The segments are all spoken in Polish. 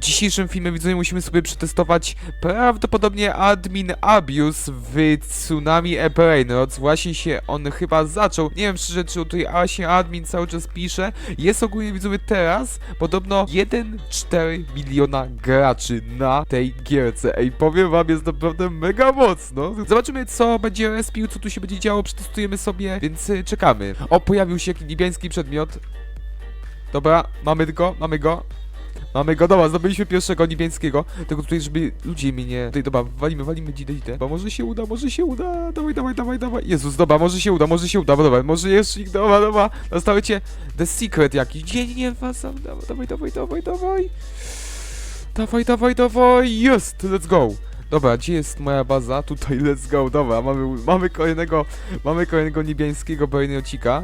dzisiejszym filmie widzowie musimy sobie przetestować prawdopodobnie admin abuse w Tsunami Brainrots. Właśnie się on chyba zaczął. Nie wiem szczerze, czy tutaj właśnie admin cały czas pisze. Jest ogólnie widzowie teraz podobno 1,4 miliona graczy na tej gierce. Ej, powiem wam, jest naprawdę mega mocno. Zobaczymy, co będzie respił, co tu się będzie działo, przetestujemy sobie, więc y, czekamy. O, pojawił się jakiś niebiański przedmiot. Dobra, mamy go, mamy go. Mamy go, dobra, zdobyliśmy pierwszego niebieskiego. Tylko tutaj, żeby ludzie mnie nie... Tutaj, dobra, walimy, walimy, dzidę, dzidę. Bo może się uda, może się uda. Dawaj, dawaj, dawaj, dawaj. Jezus, dobra, może się uda, może się uda, dobra, może jeszcze ich, dobra, dobra. Zostały cię The Secret jakiś. Nie, nie, nie, was, dawaj, dawaj, dawaj, dawaj, dawaj. Dawaj, dawaj, dawaj, jest, let's go. Dobra, gdzie jest moja baza? Tutaj, let's go, dobra, mamy, mamy kolejnego, mamy kolejnego niebiańskiego Brainiocika.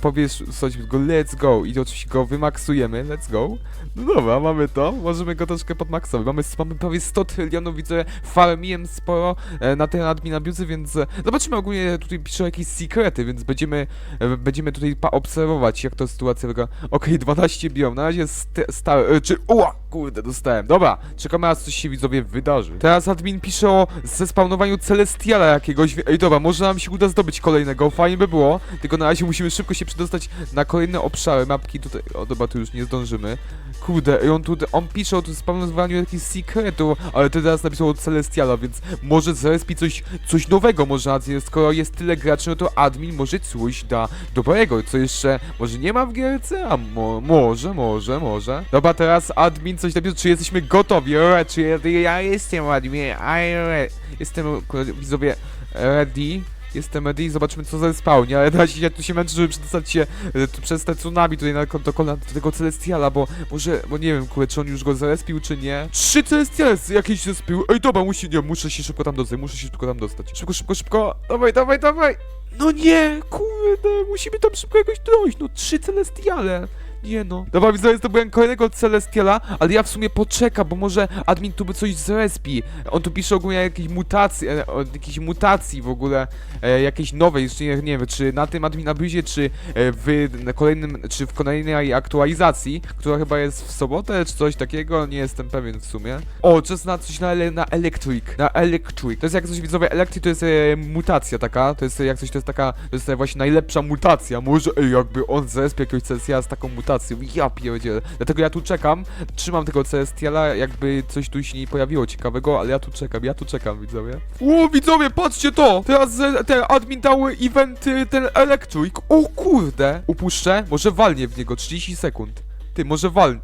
Powiesz coś go let's go i oczywiście go wymaksujemy, let's go. No dobra, mamy to, możemy go troszkę podmaksować. Mamy, mamy prawie 100 trylionów, widzę, farmiłem sporo e, na ten admin abuse, więc e, zobaczymy ogólnie, tutaj piszą jakieś sekrety, więc będziemy, e, będziemy tutaj obserwować, jak to sytuacja wygląda. Okej, 12 biom, na razie st- stałe, e, czy, uła, kurde, dostałem. Dobra, czekamy aż coś się widzowie wydarzy. Teraz admin pisze o zespawnowaniu Celestiala jakiegoś, ej dobra, może nam się uda zdobyć kolejnego, fajnie by było, tylko na razie musimy szybko się przedostać na kolejne obszary, mapki tutaj, o dobra, tu już nie zdążymy. Kurde, i on tu, on pisze o tu spawnowaniu jakichś sekretów, ale ty teraz napisał o Celestiala, więc może zrespi coś, coś nowego może skoro jest tyle graczy, no to admin może coś da dobrego, co jeszcze może nie ma w gierce, a mo, może, może, może. Dobra, teraz admin coś napisał, czy jesteśmy gotowi, czy ja, jestem admin, I re, jestem, widzowie, ready. Jestem ready, zobaczmy co ze spawnie, ale razie ja tu się męczę, żeby przedostać się e, przez te tsunami tutaj na kolana do tego Celestiala, bo może, bo nie wiem, kurde, czy on już go zarespił, czy nie. Trzy Celestiale jakieś zespił, ej dobra, musi, nie, muszę się szybko tam dostać, muszę się szybko tam dostać. Szybko, szybko, szybko, dawaj, dawaj, dawaj! No nie, kurde, musimy tam szybko jakoś dojść, no trzy Celestiale. Nie no. Dobra, widzowie, zdobyłem kolejnego Celestiala, ale ja w sumie poczekam, bo może admin tu by coś zrespi. On tu pisze ogólnie jakieś mutacje, e, o jakiejś mutacji w ogóle, e, jakiejś nowej, jeszcze nie, nie wiem, czy na tym admin abuzie, czy e, w kolejnym, czy w kolejnej aktualizacji, która chyba jest w sobotę, czy coś takiego, nie jestem pewien w sumie. O, czas na coś na, na Electric, na Electric. To jest jak coś widzowie, Electric to jest e, mutacja taka, to jest e, jak coś, to jest taka, to jest e, właśnie najlepsza mutacja. Może, ej, jakby on zespie jakiegoś Celestiala z taką mutacją, ja pierdzielę. Dlatego ja tu czekam, trzymam tego Celestiala, jakby coś tu się nie pojawiło ciekawego, ale ja tu czekam, ja tu czekam, widzowie. O, widzowie, patrzcie to! Teraz e, ten admin dał event, e, ten Electric. O kurde! Upuszczę, może walnie w niego, 30 sekund. Ty, może walnie.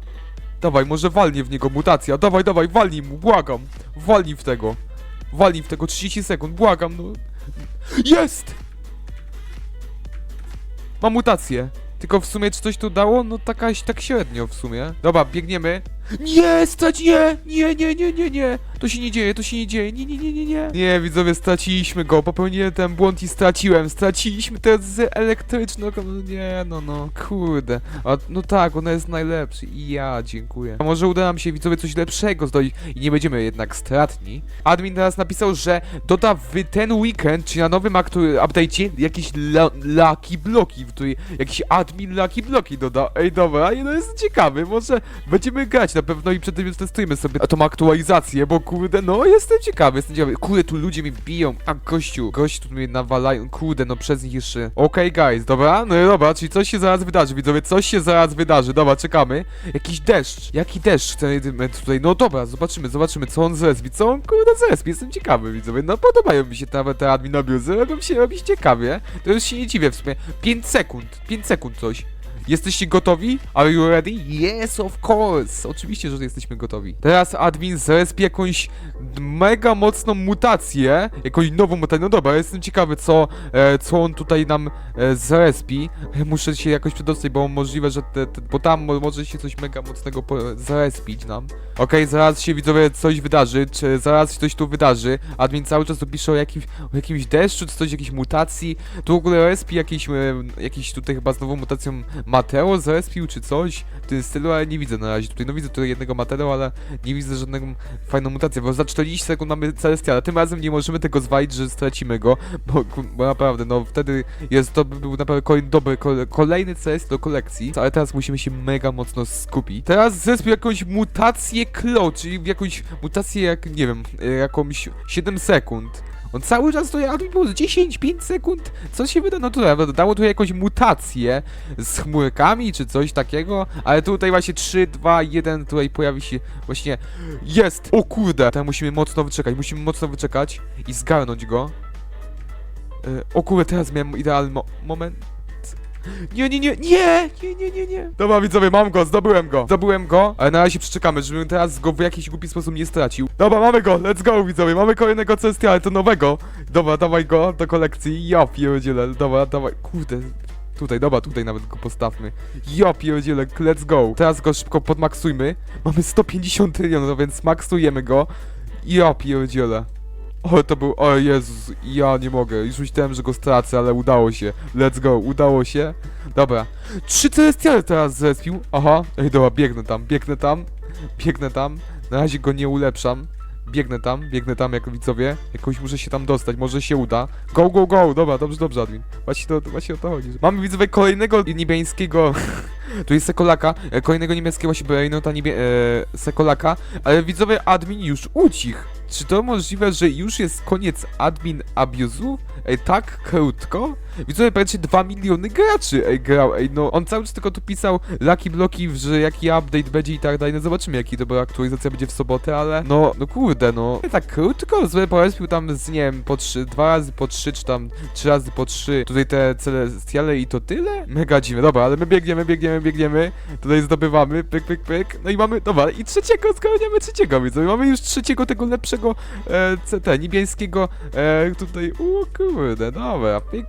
Dawaj, może walnie w niego mutacja. Dawaj, dawaj, walnij mu, błagam. Walnij w tego. Walnij w tego 30 sekund, błagam, no. Jest! Mam mutację. Tylko w sumie czy coś tu dało? No taka, tak średnio w sumie. Dobra, biegniemy. Nie, stać nie! Nie, nie, nie, nie, nie! To się nie dzieje, to się nie dzieje, nie, nie, nie, nie, nie. Nie, widzowie, straciliśmy go, popełniłem ten błąd i straciłem. Straciliśmy teraz z elektrycznego, no nie, no, no, kurde. A, no tak, ona jest najlepszy i ja dziękuję. A może uda nam się, widzowie, coś lepszego zdobyć i nie będziemy jednak stratni. Admin teraz napisał, że doda w ten weekend, czy na nowym update'cie, jakieś la, lucky bloki, w której jakiś admin lucky bloki doda. Ej, dobra, no jest ciekawy, może będziemy grać na pewno i przed tym testujemy sobie tą aktualizację, bo kurde, no jestem ciekawy, jestem ciekawy. Kurde, tu ludzie mi biją, a gościu, gościu tu mnie nawalają, kurde, no przez nich jeszcze. Okej, guys, dobra, no i dobra, czyli coś się zaraz wydarzy, widzowie, coś się zaraz wydarzy, dobra, czekamy. Jakiś deszcz, jaki deszcz chcemy tutaj, no dobra, zobaczymy, zobaczymy, co on zrespi, co on kurde zrespi, jestem ciekawy, widzowie, no podobają mi się te, te admin robią się, robi się ciekawie, to już się nie dziwię w sumie, 5 sekund, 5 sekund coś. Jesteście gotowi? Are you ready? Yes, of course! Oczywiście, że jesteśmy gotowi. Teraz admin zrespi jakąś mega mocną mutację, jakąś nową mutację. No dobra, jestem ciekawy, co, e, co on tutaj nam e, zrespi. Muszę się jakoś przedostać, bo możliwe, że te, te, bo tam mo- może się coś mega mocnego po, zarespić nam. Okej, zaraz się widzowie coś wydarzy, czy zaraz się coś tu wydarzy. Admin cały czas tu o jakimś, o jakimś deszczu, czy coś, jakiejś mutacji. Tu w ogóle respi jakiś, e, jakiś tutaj chyba z nową mutacją Mateo zespił czy coś w tym stylu, ale nie widzę na razie tutaj. No widzę tutaj jednego Mateo, ale nie widzę żadnego fajną mutację, bo za 40 sekund mamy Celestiala. Tym razem nie możemy tego zwalić, że stracimy go, bo, bo naprawdę, no wtedy jest to by był naprawdę kolejny dobry, kole- kolejny CS do kolekcji, ale teraz musimy się mega mocno skupić. Teraz zespił jakąś mutację Klo, czyli jakąś mutację jak, nie wiem, e, jakąś 7 sekund. On cały czas to admin było 10, 5 sekund. Co się wyda? No tutaj dało tu jakąś mutację z chmurkami czy coś takiego, ale tutaj właśnie 3, 2, 1 tutaj pojawi się właśnie jest! O kurde! Teraz musimy mocno wyczekać, musimy mocno wyczekać i zgarnąć go. E, o kurde, teraz miałem idealny mo moment. Nie, nie, nie, nie, nie, nie, nie, nie. Dobra, widzowie, mam go, zdobyłem go. Zdobyłem go, ale na razie przeczekamy, żebym teraz go w jakiś głupi sposób nie stracił. Dobra, mamy go, let's go, widzowie, mamy kolejnego CST, ale to nowego. Dobra, dawaj go do kolekcji. Ja pierdzielę, dobra, dawaj, kurde. Tutaj, dobra, tutaj nawet go postawmy. Ja pierdzielę, let's go. Teraz go szybko podmaksujmy. Mamy 150 trylionów, więc maksujemy go. Ja pierdzielę. O, to był, o Jezus, ja nie mogę. Już myślałem, że go stracę, ale udało się. Let's go, udało się. Dobra. Trzy celestiale teraz zespił. Aha, ej, dobra, biegnę tam, biegnę tam, biegnę tam. Na razie go nie ulepszam. Biegnę tam, biegnę tam jak widzowie. Jakoś muszę się tam dostać, może się uda. Go, go, go! Dobra, dobrze, dobrze, admin. Właśnie, to, właśnie o to chodzi. Mamy widzowie kolejnego niebiańskiego... tu jest Sekolaka, e, kolejnego niemieckiego Brainota niebie... E, Sekolaka, ale widzowie admin już ucichł. Czy to możliwe, że już jest koniec admin abuzu? Ej, tak krótko? Widzowie, patrzcie, 2 miliony graczy ej, grał, ej, no on cały czas tylko tu pisał Lucky Bloki, że jaki update będzie i tak dalej, no zobaczymy jaki to była aktualizacja będzie w sobotę, ale no, no kurde, no Ej, tak krótko, sobie porespił tam z, nie wiem, po 3, dwa razy po 3, czy tam 3 razy po 3, tutaj te celestiale i to tyle? Mega dziwne, dobra, ale my biegniemy, biegniemy, biegniemy, tutaj zdobywamy, pyk, pyk, pyk, no i mamy, dobra, i trzeciego, zgarniamy trzeciego, widzowie, mamy już trzeciego tego lepszego e, CT, niebiańskiego, e, tutaj, o kurde, dobra, pyk,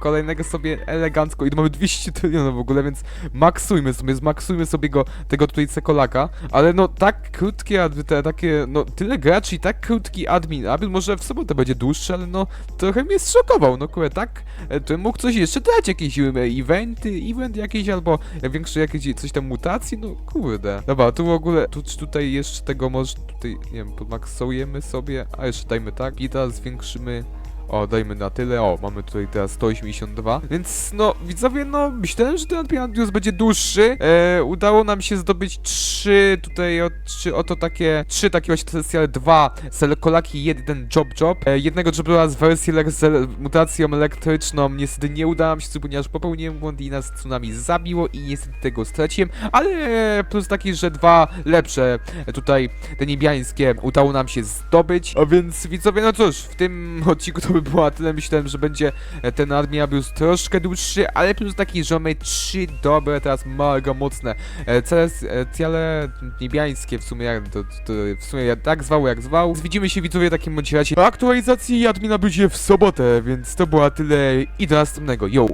kolejnego sobie elegancko i mamy 200 trylionów w ogóle, więc maksujmy sobie, zmaksujmy sobie go, tego tutaj cekolaka, ale no tak krótkie, te, takie, no tyle graczy i tak krótki admin, admin może w sobotę będzie dłuższy, ale no trochę mnie zszokował, no kurde, tak, e, to mógł coś jeszcze dać, jakieś e, eventy, event jakiś albo większe jakieś coś tam mutacji, no kurde. Dobra, tu w ogóle, tu, tutaj jeszcze tego może, tutaj, nie wiem, podmaksujemy sobie, a jeszcze dajmy tak i teraz zwiększymy o, dajmy na tyle. O, mamy tutaj teraz 182. Więc no, widzowie, no, myślałem, że ten Admiral News będzie dłuższy. E, udało nam się zdobyć trzy tutaj, o, trzy oto takie, trzy takie właśnie potencjale, dwa Selekolaki, jeden Job Job. E, jednego Job Joba z wersji z mutacją elektryczną. Niestety nie udało mi się, ponieważ popełniłem błąd i nas tsunami zabiło i niestety tego straciłem. Ale plus taki, że dwa lepsze e, tutaj, te niebiańskie, udało nam się zdobyć. A więc widzowie, no cóż, w tym odcinku to by było tyle. Myślałem, że będzie e, ten Admin Abuse troszkę dłuższy, ale plus taki, że mamy trzy dobre, teraz mega mocne e, cele, e, cele niebiańskie w sumie, jak to, to w sumie jak tak zwał, jak zwał. Widzimy się widzowie w takim bądź razie. Aktualizacji Admin Abuse w sobotę, więc to było tyle i do następnego. Yo!